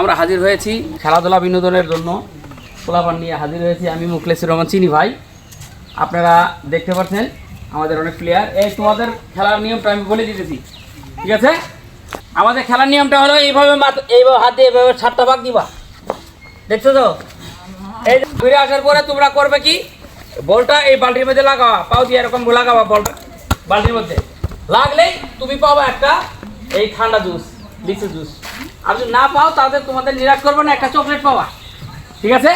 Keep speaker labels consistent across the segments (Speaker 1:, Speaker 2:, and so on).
Speaker 1: আমরা হাজির হয়েছি খেলাধুলা বিনোদনের জন্য। পোলাপান নিয়ে হাজির হয়েছি আমি মুখলেসুর রহমান চিনি ভাই। আপনারা দেখতে পাচ্ছেন, আমাদের অনেক প্লেয়ার এই, তোমাদের খেলার নিয়মটা আমি বলে দিতেছি। ঠিক আছে? আমাদের খেলার নিয়মটা হলো এইভাবে এইভাবে হাতে এইভাবে সাতটা ভাগ দিবা। দেখছ তো? এই ঘুরে আসার পরে তোমরা করবে কি? বলটা এই বালতির মধ্যে লাগাবা। পাও দিয়ে এরকম লাগাবা বলটা, বালতির মধ্যে। লাগলেই তুমি পাবা একটা এই ঠান্ডা জুস। লিচু জুস। আর যদি না পাও তাহলে তোমাদের নিরাশ করবে না একটা চকলেট পাবা। ঠিক আছে?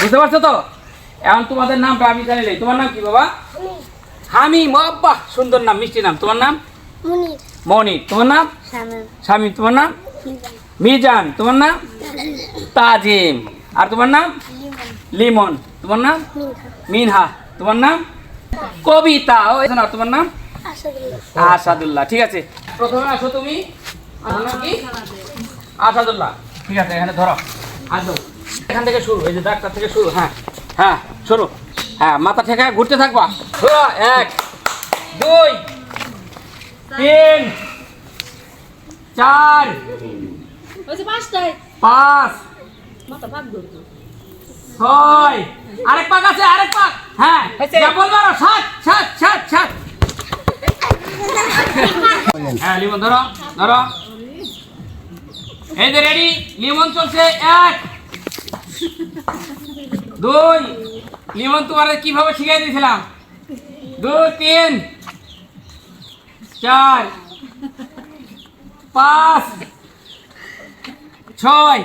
Speaker 1: বুঝতে পারছ তো? এখন তোমাদের নামটা আমি জানি নাই। তোমার নাম কি বাবা? হামিম বাহ সুন্দর নাম মিষ্টি নাম। তোমার নাম?
Speaker 2: মুনির।
Speaker 1: মনি তোমার নাম? স্বামী তোমার নাম? মিজান। তোমার নাম? তাজিম। আর তোমার নাম? লিমন। তোমার নাম?
Speaker 2: মিনহা।
Speaker 1: তোমার নাম? কবিতা। ও তোমার নাম?
Speaker 2: আসাদুল্লাহ।
Speaker 1: ঠিক আছে। প্রথমে আসো তুমি। নাম আসাদুল্লাহ ঠিক আছে এখানে ধরো। দাও এখান থেকে শুরু এই যে ডাক্তার থেকে শুরু হ্যাঁ। হ্যাঁ শুরু। হ্যাঁ মাথা থেকে ঘুরতে থাকবা। এক দুই তিন চার পাঁচ ছয় আরেক পাক আছে আরেক পাক। হ্যাঁ যা বলব আরও সাত সাত সাত সাত। হ্যাঁ লিমন ধরো ধরো। এই রেডি লিমন চলছে এক দুই লিমন তোমার কীভাবে শিখিয়ে দিয়েছিলাম? দুই তিন চার পাঁচ ছয়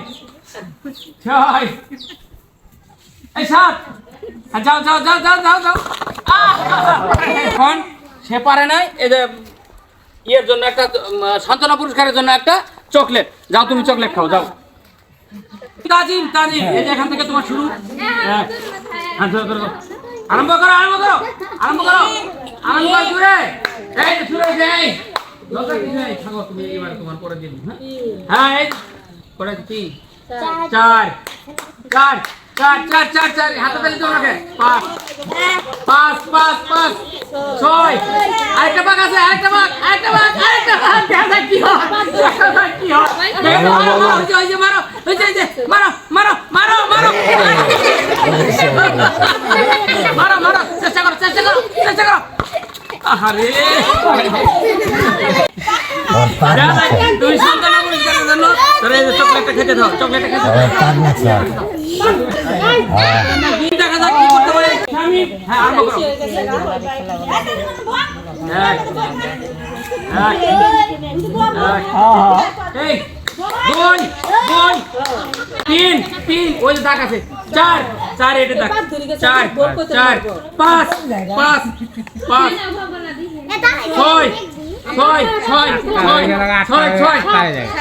Speaker 1: ছয় এই সাত। হ্যাঁ, যাও যাও যাও যাও যাও যাও। এখন সে পারে নাই এই ইয়ের জন্য একটা উম, সান্ত্বনা পুরস্কারের জন্য একটা চকলেট। যাও তুমি চকলেট খাও, যাও। তাজিম তাজিম, এই যে এখান থেকে তোমার শুরু। হ্যাঁ। হ্যাঁ। আরম্ভ করো আরম্ভ করো আরম্ভ করো। আরম্ভ করো। জুড়ে এই। শুরু পরে দিন হ্যাঁ? হ্যাঁ এই করে তিন, চার চার চার চার চার চার হাতে তালি তোমাকে পাঁচ পাঁচ পাঁচ পাঁচ, ছয়। আরেকটা বাঘ আছে, আরেকটা বাঘ আরেকটা বাঘ আরেকটা বাঘ দেখা কি হয়। মারো, মারো, মারো মারো মারো মারো চেষ্টা করো চেষ্টা করো চেষ্টা করো যাক, তুমি সন্তানা পুরস্কারের জন্য তোরা এই চকলেটটা খেতে দাও চকলেটটা খেতে দাও দেখা যাক কি করতে পারে স্বামী হ্যাঁ আরম্ভ করো এক, এক, এই, দুই, দুই, তিন, তিন, ওই যে দাগ আছে, চার, চার এটা দাগ, চার, চার, পাঁচ, পাঁচ, পাঁচ, ছয়, ছয়, ছয়, ছয়, ছয়, ছয়,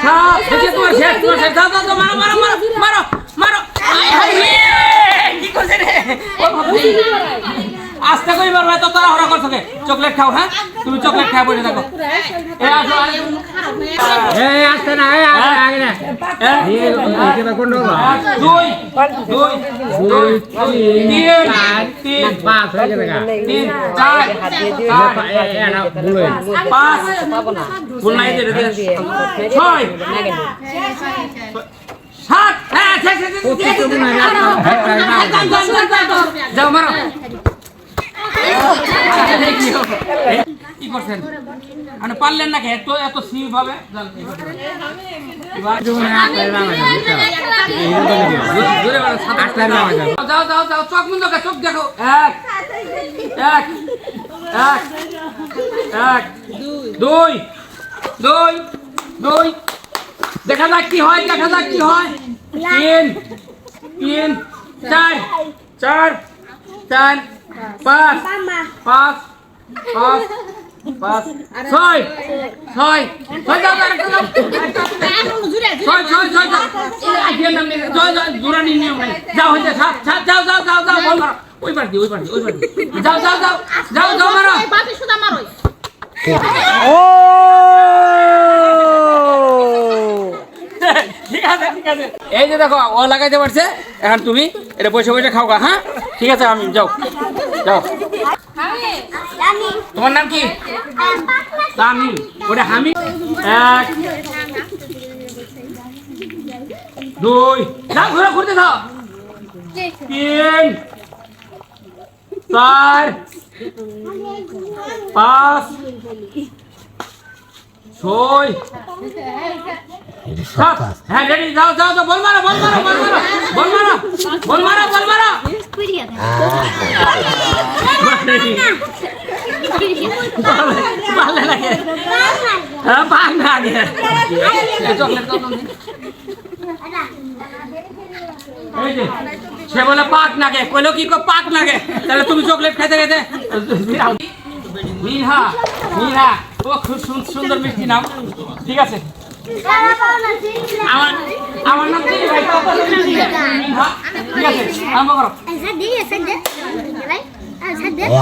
Speaker 1: সাত, তোমার শেষ, তোমার শেষ, দাও, মারো, মারো, মারো, মারো, মারো, আয়, রে, কি করছে রে? আস্তে করে মারবে তো তারা হরা করছ কে? চকলেট খাও হ্যাঁ? তুমি চকলেট খাও বসে থাকো। এ
Speaker 3: এই আসতে না এই আগে আগে না।
Speaker 1: দুই দুই দুই তিন তিন
Speaker 3: পাঁচ হয়ে যাবে
Speaker 1: তিন চার
Speaker 3: হয়ে
Speaker 1: পাঁচ ভুল নাই দে দে ছয় সাত হ্যাঁ যাও মারো। আপনি পারলেন এত এত যাও যাও যাও দেখো। এক এক এক এক দেখা যাক কি হয়, দেখা যাক কি হয়। তিন তিন, চার চার চার। পাঁচ পাঁচ পাঁচ পাঁচ ছয় ছয়। ছয় যাও আরেকটা যাও ছয় ছয় ছয় যাও আজকের নাম নিয়ে জয় জয় জোরানি নিয়ম নাই যাও হয়েছে সাত সাত যাও যাও যাও যাও বল মারো। ওই পার্টি ওই পার্টি ওই পার্টি যাও যাও যাও যাও যাও মারো।
Speaker 4: বাকি সুদা
Speaker 1: ঠিক আছে। এই যে দেখো ও লাগাইতে পারছে। এখন তুমি এটা বসে বসে খাও হ্যাঁ? ঠিক আছে আমি যাও যাও। তোমার নাম কি? তামিম ওটা হামি এক, দুই না ঘুরে ঘুরতে থাও তিন, চার, পাঁচ ছয় সাত হ্যাঁ রেডি যাও যাও যাও বল মারো বল মারো বল মারো বল মারো বল মারো বল মারো ভালো লাগে হ্যাঁ পাক না আগে চকলেট চকলেট এই যে, সে বলে পাক নাগে কইলো কি কো পাক নাগে তাহলে তুমি চকলেট খাইতে খাইতে মিনহা মিনহা ও খুব সুন- সুন্দর মিষ্টি নাম ঠিক আছে আমার আমার নাম কি ভাই ঠিক আছে আরম্ভ করো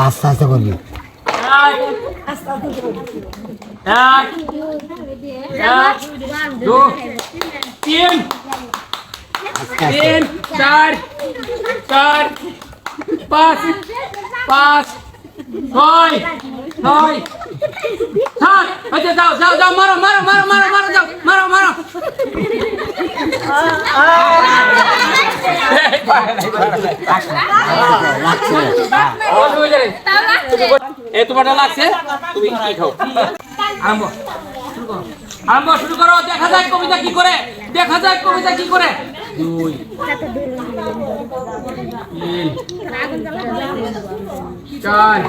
Speaker 2: আস্তে আস্তে করবি
Speaker 1: এক এক দুই তিন তিন চার চার পাঁচ পাঁচ ছয় ছয় সাত আচ্ছা যাও যাও যাও, মারো মারো মারো মারো মারো, যাও লাগছে? তুমি দেখা যায় কবিতা কি করে, দেখা যায় কবিতা কি করে। দুই। চার।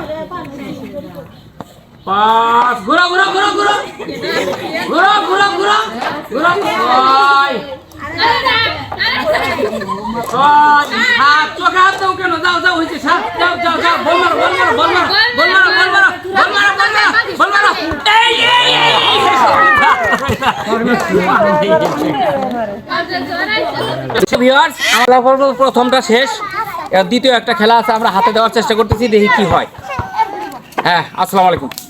Speaker 1: প্রথমটা শেষ দ্বিতীয় একটা খেলা আছে আমরা হাতে দেওয়ার চেষ্টা করতেছি দেখি কি হয় হ্যাঁ আসসালামু আলাইকুম